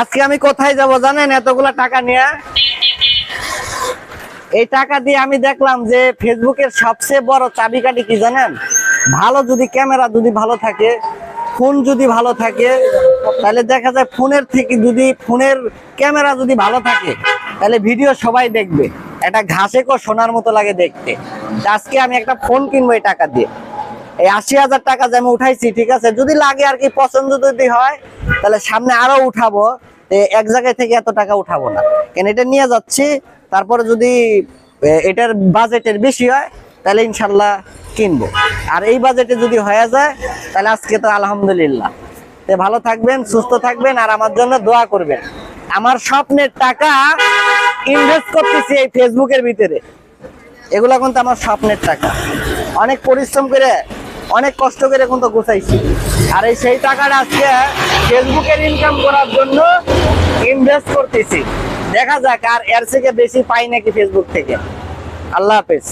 আজকে আমি কোথায় যাব জানেন? এতগুলা টাকা নিয়ে। এই টাকা দিয়ে আমি দেখলাম যে ফেসবুকের সবচেয়ে বড় চাবিকাঠি কি জানেন? ভালো যদি ক্যামেরা যদি ভালো থাকে, ফোন যদি ভালো থাকে, তাহলে দেখা যায় ফোনের থেকে যদি ফোনের ক্যামেরা যদি ভালো থাকে, তাহলে ভিডিও সবাই দেখবে। এটা ঘাসে কো সোনার মতো লাগে দেখতে। আজকে আমি একটা ফোন কিনবো এই টাকা দিয়ে। এই আশি হাজার টাকা যে আমি উঠাইছি, ঠিক আছে? যদি লাগে আর কি পছন্দ যদি হয়, তাহলে সামনে আরও উঠাবো। এক জায়গায় থেকে এত টাকা উঠাবো না। কেন, এটা নিয়ে যাচ্ছি, তারপরে যদি এটার বাজেটের বেশি হয়, তাহলে ইনশাল্লাহ কিনবো। আর এই বাজেটে যদি হয়ে যায়, তাহলে আজকে তো আলহামদুলিল্লাহ। তে ভালো থাকবেন, সুস্থ থাকবেন, আর আমার জন্য দোয়া করবেন। আমার স্বপ্নের টাকা ইনভেস্ট করতেছি এই ফেসবুকের ভিতরে। এগুলা কিন্তু আমার স্বপ্নের টাকা। অনেক পরিশ্রম করে অনেক কষ্ট করে এখন তো গোছাইছি। আর এই সেই টাকাটা আজকে ফেসবুকের ইনকাম করার জন্য ইনভেস্ট করতেছি। দেখা যাক আর এর থেকে বেশি পাই নাকি ফেসবুক থেকে। আল্লাহ হাফেজ।